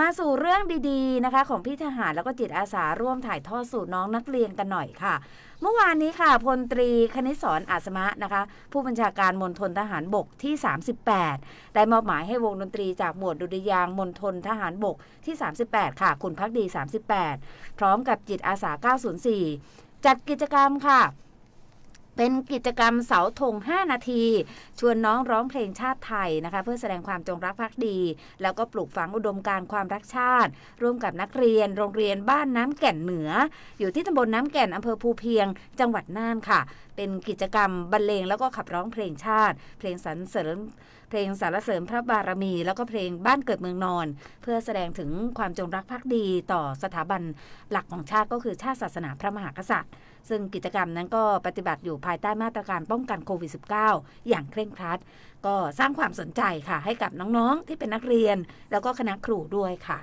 มาสู่เรื่องดีๆนะคะ ของพี่ทหารแล้วก็จิตอาสาร่วมถ่ายทอดสู่น้องนักเรียนกันหน่อยค่ะ เมื่อวานนี้ค่ะพลตรีคณิศรอาสมะนะคะ ผู้บัญชาการมณฑลทหารบกที่ 38 ได้มอบหมายให้วงดนตรีจากหมวดดุริยางมณฑลทหารบกที่ 38 ค่ะ คุณพักดี 38 พร้อมกับจิตอาสา 904 จัดกิจกรรมค่ะ เป็นกิจกรรมเสาธง 5 นาที ชวนน้องร้องเพลงชาติไทยนะคะ เพื่อแสดงความจงรักภักดี แล้วก็ปลูกฝังอุดมการความรักชาติ ร่วมกับนักเรียน โรงเรียนบ้านน้ำแก่นเหนือ อยู่ที่ตำบลน้ำแก่นอำเภอภูเพียง จังหวัดน่านค่ะ เป็นกิจกรรมบรรเลงแล้วก็ขับร้องเพลงชาติ เพลงสรรเสริญเพลงสรรเสริญพระบารมี แล้วก็เพลงบ้านเกิดเมืองนอน เพื่อแสดงถึงความจงรักภักดีต่อสถาบันหลักของชาติก็คือชาติศาสนาพระมหากษัตริย์ ซึ่งกิจกรรมนั้นก็ปฏิบัติอยู่ภายใต้มาตรการป้องกันโควิด -19 อย่างเคร่งครัด ก็สร้างความสนใจค่ะ ให้กับน้องๆที่เป็นนักเรียน แล้วก็คณะครูด้วยค่ะ